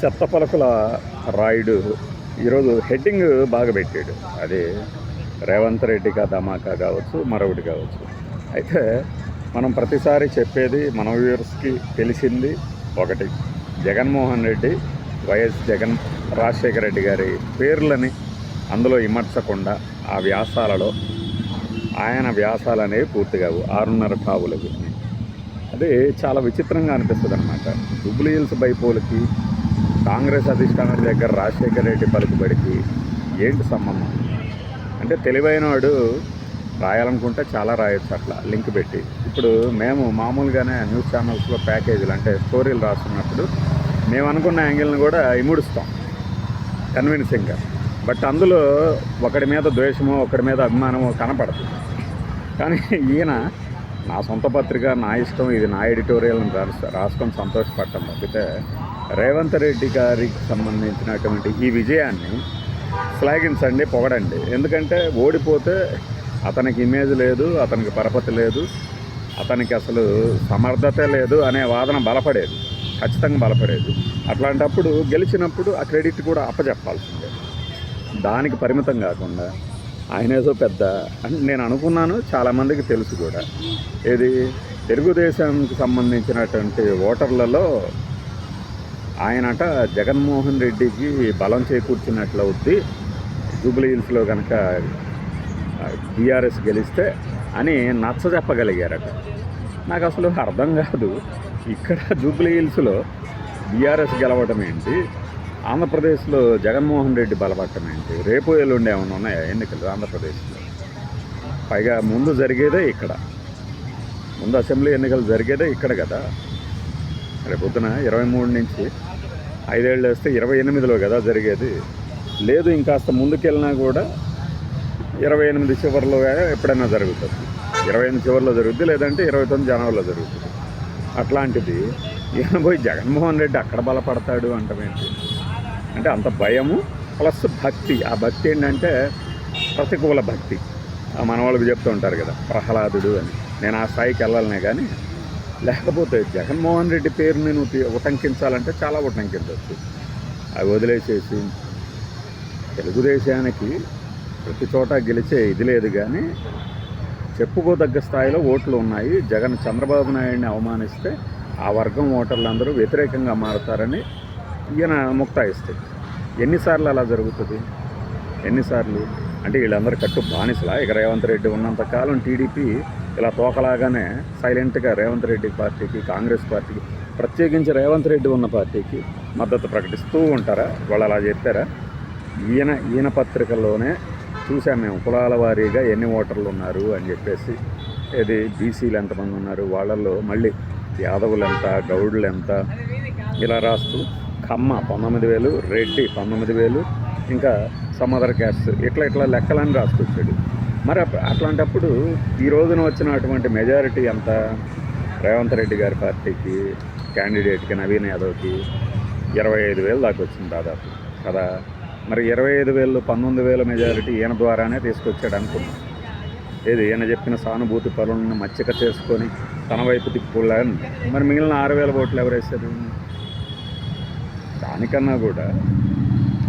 చెత్త పలకల రాయుడు ఈరోజు హెడ్డింగ్ బాగా పెట్టాడు. అది రేవంత్ రెడ్డిగా ధమాకా కావచ్చు మరొకటి కావచ్చు. అయితే మనం ప్రతిసారి చెప్పేది మన వ్యూవర్స్కి తెలిసింది ఒకటి. జగన్మోహన్ రెడ్డి వైఎస్ జగన్ రాజశేఖర రెడ్డి గారి పేర్లని అందులో ఇమర్చకుండా ఆ వ్యాసాలలో ఆయన వ్యాసాలు అనేవి పూర్తి కావు ఆరున్నర కావులవి అది చాలా విచిత్రంగా అనిపిస్తుంది అనమాట జూబ్లీ హిల్స్ బైపోలకి కాంగ్రెస్ అధిష్టానం దగ్గర రాజశేఖర రెడ్డి పలుకుబడికి ఏంటి సంబంధం? అంటే తెలివైన వాడు రాయాలనుకుంటే చాలా రాయొచ్చు అట్లా లింక్ పెట్టి. ఇప్పుడు మేము మామూలుగానే న్యూస్ ఛానల్స్లో ప్యాకేజీలు అంటే స్టోరీలు రాస్తున్నప్పుడు మేము అనుకున్న యాంగిల్ని కూడా ఇముడుస్తాం కన్విన్సింగ్గా. బట్ అందులో ఒకడి మీద ద్వేషమో ఒకడి మీద అభిమానమో కనపడదు. కానీ ఈయన నా సొంత పత్రిక నా ఇష్టం ఇది నా ఎడిటోరియల్ రాసు రాసుకొని సంతోషపడటం తప్పితే రేవంత్ రెడ్డి గారికి సంబంధించినటువంటి ఈ విజయాన్ని శ్లాఘించండి పొగడండి. ఎందుకంటే ఓడిపోతే అతనికి ఇమేజ్ లేదు అతనికి పరపతి లేదు అతనికి అసలు సమర్థత లేదు అనే వాదన బలపడేది ఖచ్చితంగా బలపడేది. అట్లాంటప్పుడు గెలిచినప్పుడు ఆ క్రెడిట్ కూడా అప్పచెప్పాల్సిందే దానికి పరిమితం కాకుండా ఆయన ఏదో పెద్ద అని నేను అనుకున్నాను చాలామందికి తెలుసు కూడా. ఇది తెలుగుదేశంకి సంబంధించినటువంటి ఓటర్లలో ఆయనట జగన్మోహన్ రెడ్డికి బలం చేకూర్చున్నట్లు అవుద్ది జూబ్లీ హిల్స్లో కనుక బీఆర్ఎస్ గెలిస్తే అని నచ్చ చెప్పగలిగారట నాకు అసలు అర్థం కాదు. ఇక్కడ జూబ్లీ హిల్స్లో బీఆర్ఎస్ గెలవడం ఏంటి? ఆంధ్రప్రదేశ్లో జగన్మోహన్ రెడ్డి బలపడటం ఏంటి? రేపు ఎల్లుండి ఏమైనా ఉన్నాయా ఎన్నికలు ఆంధ్రప్రదేశ్లో? పైగా ముందు జరిగేదే ఇక్కడ. ముందు అసెంబ్లీ ఎన్నికలు జరిగేదే ఇక్కడ కదా. రేపొద్దున ఇరవై మూడు నుంచి ఐదేళ్ళు వేస్తే ఇరవై ఎనిమిదిలో కదా జరిగేది. లేదు ఇంకాస్త ముందుకెళ్ళినా కూడా ఇరవై ఎనిమిది చివరిలో ఎప్పుడైనా జరుగుతుంది. ఇరవై ఎనిమిది చివరిలో జరుగుద్ది లేదంటే ఇరవై తొమ్మిది జనవరిలో జరుగుతుంది అట్లాంటిది ఈయన పోయి జగన్మోహన్ రెడ్డి అక్కడ బలపడతాడు అంటమేంటి అంటే అంత భయము ప్లస్ భక్తి. ఆ భక్తి ఏంటంటే ప్రతికూల భక్తి. ఆ మనవాళ్ళకి చెప్తూ ఉంటారు కదా ప్రహ్లాదుడు అని. నేను ఆ స్థాయికి వెళ్ళాలనే కానీ లేకపోతే జగన్మోహన్ రెడ్డి పేరుని నువ్వు ఉటంకించాలంటే చాలా ఉటంకించవచ్చు. అవి వదిలేసేసి తెలుగుదేశానికి ప్రతి చోట గెలిచే ఇది లేదు కానీ చెప్పుకోదగ్గ స్థాయిలో ఓట్లు ఉన్నాయి. జగన్ చంద్రబాబు నాయుడిని అవమానిస్తే ఆ వర్గం ఓటర్లందరూ వ్యతిరేకంగా మారుతారని ఈయన ముక్తాయిస్తాయి ఎన్నిసార్లు అలా జరుగుతుంది? ఎన్నిసార్లు? అంటే వీళ్ళందరూ కట్టు బానిసలా? ఇక రేవంత్ రెడ్డి ఉన్నంతకాలం టీడీపీ ఇలా తోకలాగానే సైలెంట్గా రేవంత్ రెడ్డి పార్టీకి కాంగ్రెస్ పార్టీకి ప్రత్యేకించి రేవంత్ రెడ్డి ఉన్న పార్టీకి మద్దతు ప్రకటిస్తూ ఉంటారా? వాళ్ళు అలా చెప్పారా? ఈయన ఈయన పత్రికల్లోనే చూసాం మేము కులాల వారీగా ఎన్ని ఓటర్లు ఉన్నారు అని చెప్పేసి. ఇది బీసీలు ఎంతమంది ఉన్నారు? వాళ్ళల్లో మళ్ళీ యాదవులు ఎంత గౌడులు ఎంత ఇలా రాస్తూ కమ్మ పంతొమ్మిది వేలు రెడ్డి పంతొమ్మిది వేలు ఇంకా సమదర్ క్యాస్ట్ ఇట్లా ఇట్లా లెక్కలని రాసుకొచ్చాడు. మరి అట్లాంటప్పుడు ఈ రోజున వచ్చినటువంటి మెజారిటీ ఎంత రేవంత్ రెడ్డి గారి పార్టీకి క్యాండిడేట్కి నవీన్ యాదవ్కి ఇరవై ఐదు వేలు దాకా వచ్చింది దాదాపు. కదా? మరి ఇరవై ఐదు వేలు పంతొమ్మిది వేల మెజారిటీ ఈయన ద్వారానే తీసుకొచ్చాడు అనుకున్నాం. ఏది? ఈయన చెప్పిన సానుభూతి పనులను మచ్చిక చేసుకొని తన వైపు తిప్పుకోలేని మరి మిగిలిన ఆరు వేల ఓట్లు ఎవరు దానికన్నా కూడా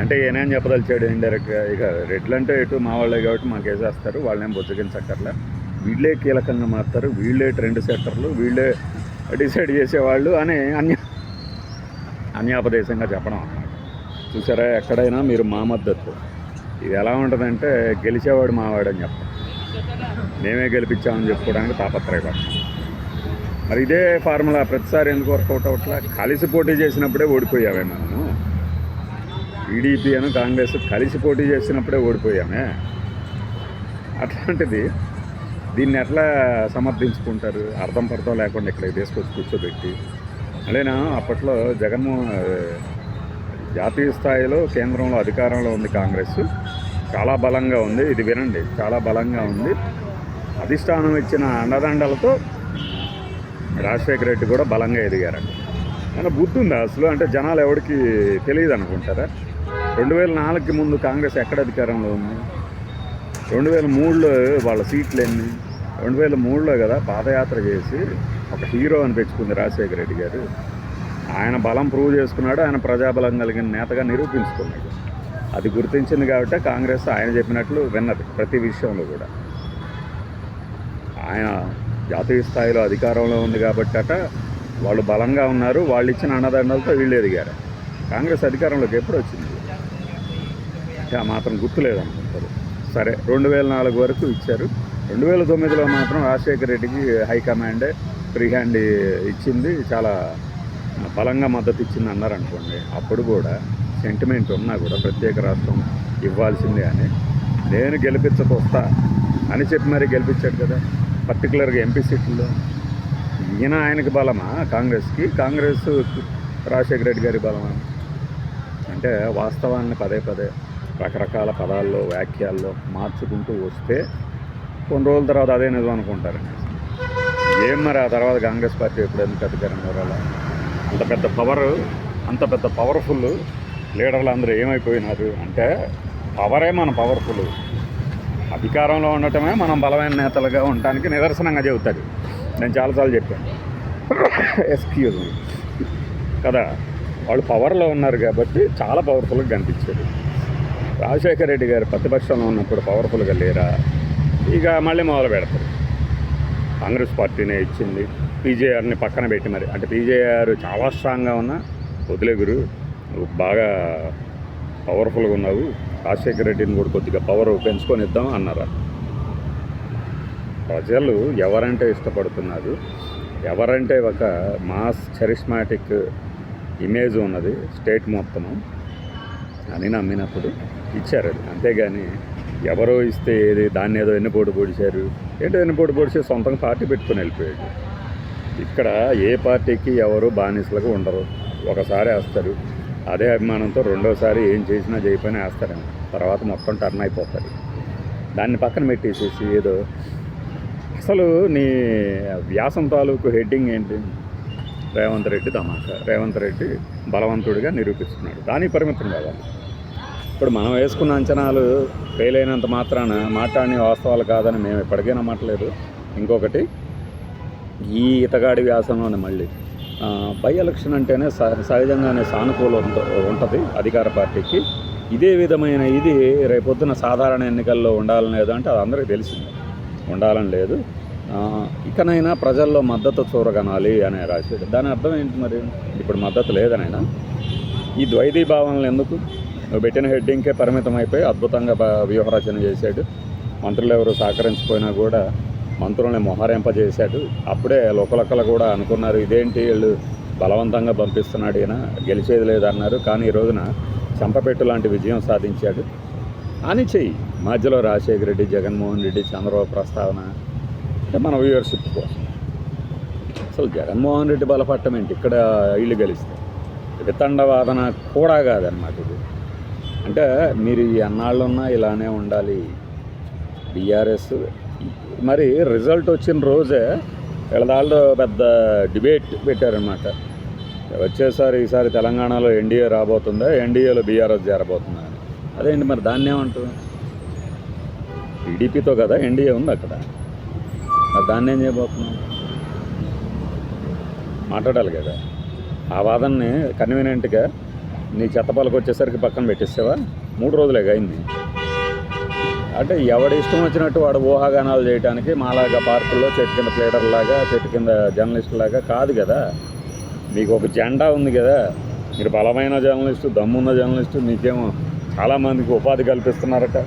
అంటే ఈయనేం చెప్పదలిచాడు ఇండైరెక్ట్గా ఇక రెడ్లు అంటే ఎటు మా వాళ్ళే కాబట్టి మాకు వేసేస్తారు వాళ్ళేం బుజ్జగించక్కర్లే వీళ్ళే కీలకంగా మారుతారు వీళ్ళే ట్రెండ్ సెట్టర్లు వీళ్ళే డిసైడ్ చేసేవాళ్ళు అని అన్య అన్యాపదేశంగా చెప్పడం అన్నమాట. చూసారా? ఎక్కడైనా మీరు మా మద్దతు. ఇది ఎలా ఉంటుందంటే గెలిచేవాడు మావాడు అని చెప్తాం మేమే గెలిపించామని చెప్పుకోవడానికి తాపత్రయపడతాం. మరి ఇదే ఫార్ములా. ప్రతిసారి ఎందుకు వర్కౌట్ అవట్లా కలిసి పోటీ చేసినప్పుడే ఓడిపోయావే మనము. టీడీపీ అని కాంగ్రెస్ కలిసి పోటీ చేసినప్పుడే ఓడిపోయామే. అట్లాంటిది దీన్ని ఎట్లా సమర్థించుకుంటారు? అర్థం పర్థం లేకుండా ఇక్కడ తీసుకొచ్చి కూర్చోబెట్టి. అదేనా? అప్పట్లో జగన్మోహన్ జాతీయ స్థాయిలో కేంద్రంలో అధికారంలో ఉంది కాంగ్రెస్. చాలా బలంగా ఉంది. ఇది వినండి. చాలా బలంగా ఉంది. అధిష్టానం ఇచ్చిన అండదండలతో రాజశేఖర రెడ్డి కూడా బలంగా ఎదిగారండి కానీ బుద్ధి ఉందా అసలు? అంటే జనాలు ఎవరికి తెలియదు అనుకుంటారా రెండు వేల నాలుగుకి ముందు కాంగ్రెస్ ఎక్కడ అధికారంలో ఉంది? రెండు వేల మూడులో వాళ్ళ సీట్లు ఎన్ని రెండు వేల మూడులో కదా పాదయాత్ర చేసి ఒక హీరో అని పెంచుకుంది రాజశేఖర రెడ్డి గారు. ఆయన బలం ప్రూవ్ చేసుకున్నాడు ఆయన ప్రజాబలం కలిగిన నేతగా నిరూపించుకున్నాడు. అది గుర్తించింది కాబట్టి కాంగ్రెస్ ఆయన చెప్పినట్లు విన్నది ప్రతి విషయంలో కూడా. ఆయన జాతీయ స్థాయిలో అధికారంలో ఉంది కాబట్టి అట వాళ్ళు బలంగా ఉన్నారు వాళ్ళు ఇచ్చిన అన్నదండలతో వీళ్ళు ఎదిగారు. కాంగ్రెస్ అధికారంలోకి ఎప్పుడు వచ్చింది? ఆ మాత్రం గుర్తులేదనుకుంటారు. సరే రెండు వేల నాలుగు వరకు ఇచ్చారు. రెండు వేల తొమ్మిదిలో మాత్రం రాజశేఖర రెడ్డికి హైకమాండ్ ఫ్రీ హ్యాండ్ ఇచ్చింది. చాలా బలంగా మద్దతు ఇచ్చింది అన్నారు అనుకోండి అప్పుడు కూడా సెంటిమెంట్ ఉన్నా కూడా ప్రత్యేక రాష్ట్రం ఇవ్వాల్సిందే అని. నేను గెలిపించకొస్తా అని చెప్పి మరి గెలిపించాడు కదా. పర్టికులర్గా ఎంపీ సీట్లో ఈయన ఆయనకి బలమా? కాంగ్రెస్కి. కాంగ్రెస్ రాజశేఖర రెడ్డి గారి బలమా? అంటే వాస్తవాన్ని పదే పదే రకరకాల పదాల్లో వాక్యాల్లో మార్చుకుంటూ వస్తే కొన్ని రోజుల తర్వాత అదే నిజం అనుకుంటారండి ఏం మరి ఆ తర్వాత కాంగ్రెస్ పార్టీ ఎప్పుడు ఎందుకు అధికారంలో రాలా? అంత పెద్ద పవర్ అంత పెద్ద పవర్ఫుల్ లీడర్లు అందరూ ఏమైపోయినారు అంటే పవరే మన పవర్ఫుల్. అధికారంలో ఉండటమే మనం బలమైన నేతలుగా ఉండటానికి నిదర్శనంగా చెబుతారు. నేను చాలాసార్లు చెప్పాను. ఎక్స్క్యూజ్ మీ కదా వాళ్ళు పవర్లో ఉన్నారు కాబట్టి చాలా పవర్ఫుల్గా కనిపించారు. రాజశేఖర రెడ్డి గారు ప్రతిపక్షంలో ఉన్నప్పుడు పవర్ఫుల్గా లేరా? ఇక మళ్ళీ మొదలు పెడతారు. కాంగ్రెస్ పార్టీనే ఇచ్చింది. పీజేఆర్ని పక్కన పెట్టి మరి. అంటే పీజేఆర్ చాలా స్ట్రాంగ్గా ఉన్నా వదిలే గురు. నువ్వు బాగా పవర్ఫుల్గా ఉన్నావు. రాజశేఖర రెడ్డిని కూడా కొద్దిగా పవర్ పెంచుకొని ఇద్దాం అన్నారు? ప్రజలు ఎవరంటే ఇష్టపడుతున్నారు? ఎవరంటే ఒక మాస్ చరిస్మాటిక్ ఇమేజ్ ఉన్నది స్టేట్ మొత్తము. అని నమ్మినప్పుడు ఇచ్చారు అది. అంతేగాని ఎవరో ఇస్తే ఏది దాన్ని ఏదో ఎన్నిపోటు పొడిచారు. ఏంటో ఎన్నిపోటు పొడిచి సొంతంగా పార్టీ పెట్టుకొని వెళ్ళిపోయాడు. ఇక్కడ ఏ పార్టీకి ఎవరు బానిసలకు ఉండరు. ఒకసారి వేస్తారు. అదే అభిమానంతో రెండోసారి ఏం చేసినా చేయకపోయినా వేస్తారని తర్వాత మొత్తం టర్న్ అయిపోతారు. దాన్ని పక్కన పెట్టేసేసి ఏదో అసలు నీ వ్యాసం తాలూకు హెడ్డింగ్ ఏంటి? రేవంత్ రెడ్డి తమాషా రేవంత్ రెడ్డి బలవంతుడిగా నిరూపిస్తున్నాడు. దానికి పరిమితం కావాలి. ఇప్పుడు మనం వేసుకున్న అంచనాలు ఫెయిల్ అయినంత మాత్రాన మాట్లాడిన వాస్తవాలు కాదని మేము ఎప్పటికీ నమ్మట్లేదు. ఇంకొకటి ఈ ఇతగాడి వ్యాసంలోనే మళ్ళీ బై ఎలక్షన్ అంటేనే సహజంగానే సానుకూలం ఉంటుంది అధికార పార్టీకి. ఇదే విధమైన ఇది రేపొద్దున సాధారణ ఎన్నికల్లో ఉండాలని లేదు అంటే అది అందరికీ తెలిసింది. ఉండాలని లేదు. ఇకనైనా ప్రజల్లో మద్దతు చూరగనాలి అనే రాసేది దాని అర్థం ఏంటి మరి? ఇప్పుడు మద్దతు లేదనైనా. ఈ ద్వైతీ భావనలు ఎందుకు? పెట్టిన హెడ్డింగ్కే పరిమితం అయిపోయి అద్భుతంగా వ్యూహరచన చేశాడు. మంత్రులు ఎవరు సహకరించకపోయినా కూడా మంత్రుల్ని మొహరింపజేశాడు. అప్పుడే లోకలక్కలు కూడా అనుకున్నారు ఇదేంటి వీళ్ళు బలవంతంగా పంపిస్తున్నాడు ఈయన? గెలిచేది లేదన్నారు. కానీ ఈ రోజున చంపపెట్టు లాంటి విజయం సాధించాడు. అని చెయ్యి. మధ్యలో రాజశేఖర రెడ్డి జగన్మోహన్ రెడ్డి చంద్రబాబు ప్రస్తావన అంటే మన వ్యూవర్షిప్ కోసం. అసలు జగన్మోహన్ రెడ్డి బలపట్టం ఏంటి? ఇక్కడ ఇల్లు గెలిస్తే. వితండవాదన కూడా కాదనమాట ఇది. అంటే మీరు ఎన్నాళ్ళున్నా ఇలానే ఉండాలి. బీఆర్ఎస్ మరి రిజల్ట్ వచ్చిన రోజే వీళ్ళదాళ్ళు పెద్ద డిబేట్ పెట్టారనమాట వచ్చేసారి ఈసారి తెలంగాణలో ఎన్డీఏ రాబోతుందా? ఎన్డీఏలో బీఆర్ఎస్ చేరబోతుందా? అని అదేంటి మరి దాన్ని ఏమంటారు? టీడీపీతో కదా ఎన్డీఏ ఉంది అక్కడ. మరి దాన్ని ఏం చేయబోతున్నాం? మాట్లాడాలి కదా. ఆ వాదనని కన్వీనియంట్గా నీ చెత్తపాలకు వచ్చేసరికి పక్కన పెట్టేసావా? మూడు రోజులే అయింది. అంటే ఎవడి ఇష్టం వచ్చినట్టు వాడు ఊహాగానాలు చేయడానికి మాలాగా పార్కుల్లో చెట్టు కింద ప్లేటర్లాగా చెట్టు కింద జర్నలిస్ట్ లాగా కాదు కదా. మీకు ఒక జెండా ఉంది కదా. మీరు బలమైన జర్నలిస్టు దమ్మున్న జర్నలిస్టు మీకేమో చాలామందికి ఉపాధి కల్పిస్తున్నారట.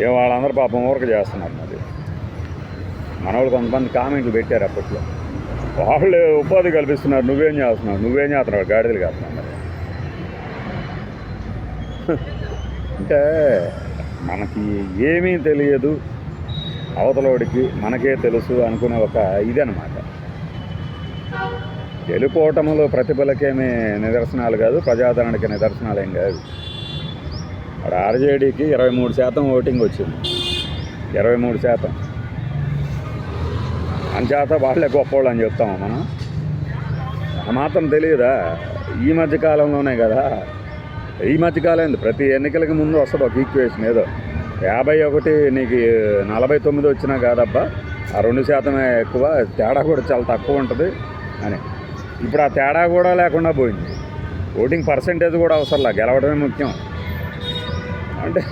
ఏం వాళ్ళందరూ పాపం ఊరక చేస్తున్నారు మరి. మనవాళ్ళు కొంతమంది కామెంట్లు పెట్టారు అప్పట్లో. వాళ్ళు ఉపాధి కల్పిస్తున్నారు. నువ్వేం చేస్తున్నావు? నువ్వేం చేస్తున్నావు? గాడిదలు కాస్తున్నావు మరి. అంటే మనకి ఏమీ తెలియదు. అవతలోడికి మనకే తెలుసు అనుకునే ఒక ఇదనమాట గెలుపోవటంలో ప్రతిభలకేమీ నిదర్శనాలు కాదు ప్రజాదరణకి నిదర్శనాలు ఏం కాదు. అక్కడ ఆర్జేడీకి ఇరవై మూడు శాతం ఓటింగ్ వచ్చింది. ఇరవై మూడు శాతం. అంచేత వాళ్ళే గొప్పవాళ్ళు అని చెప్తాము మనం. ఆ మాత్రం తెలియదా? ఈ మధ్య కాలంలోనే కదా ఈ మధ్యకాలం ప్రతి ఎన్నికలకి ముందు వస్తుంది ఒక ఈక్వేషన్ ఏదో. యాభై ఒకటి నీకు నలభై తొమ్మిది వచ్చినా కాదబ్బా ఆ రెండు శాతమే ఎక్కువ తేడా కూడా చాలా తక్కువ ఉంటుంది అని. ఇప్పుడు ఆ తేడా కూడా లేకుండా పోయింది. ఓటింగ్ పర్సంటేజ్ కూడా అవసరంలా గెలవడమే ముఖ్యం. అంటే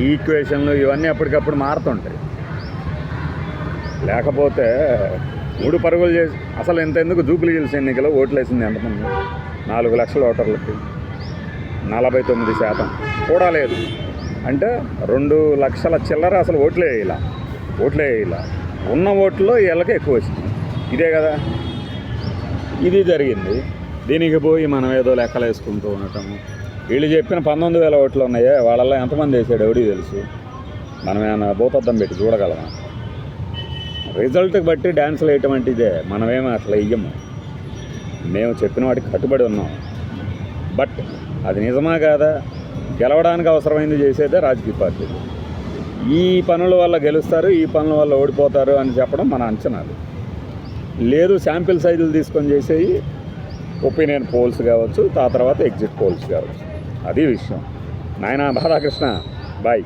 ఈ ఈక్వేషన్లు ఇవన్నీ అప్పటికప్పుడు మారుతుంటాయి. లేకపోతే మూడు పరుగులు చేసి అసలు ఇంత ఎందుకు జూపులు గెలిచి ఎన్నికలు ఓట్లు వేసింది ఎంతమంది? నాలుగు లక్షల ఓటర్లకి నలభై తొమ్మిది శాతం. కూడా లేదు. అంటే రెండు లక్షల చిల్లర అసలు ఓట్లే వేయాల. ఓట్లే వేయాల. ఉన్న ఓట్లో వీళ్ళకి ఎక్కువ వచ్చింది ఇదే కదా. ఇది జరిగింది. దీనికి పోయి మనం ఏదో లెక్కలు వేసుకుంటూ ఉండటము. వీళ్ళు చెప్పిన పంతొమ్మిది వేల ఓట్లు ఉన్నాయే. వాళ్ళల్లో ఎంతమంది వేసాడు ఎవడికి తెలుసు? మనం ఏమైనా భూతద్దం పెట్టి చూడగలమా? రిజల్ట్కి బట్టి డ్యాన్సులు వేయటం అంటే ఇదే. మనమేమో అట్లా వెయ్యము మేము చెప్పిన వాటికి కట్టుబడి ఉన్నాం. బట్ అది నిజమా కాదా? గెలవడానికి అవసరమైంది చేసేదే రాజకీయ పార్టీలు ఈ పనుల వల్ల గెలుస్తారు ఈ పనుల వల్ల ఓడిపోతారు అని చెప్పడం మన అంచనాలు. లేదు శాంపిల్ సైజులు తీసుకొని చేసేవి ఒపీనియన్ పోల్స్ కావచ్చు ఆ తర్వాత ఎగ్జిట్ పోల్స్ కావచ్చు. అది విషయం. నాయన బాధాకృష్ణ బాయ్.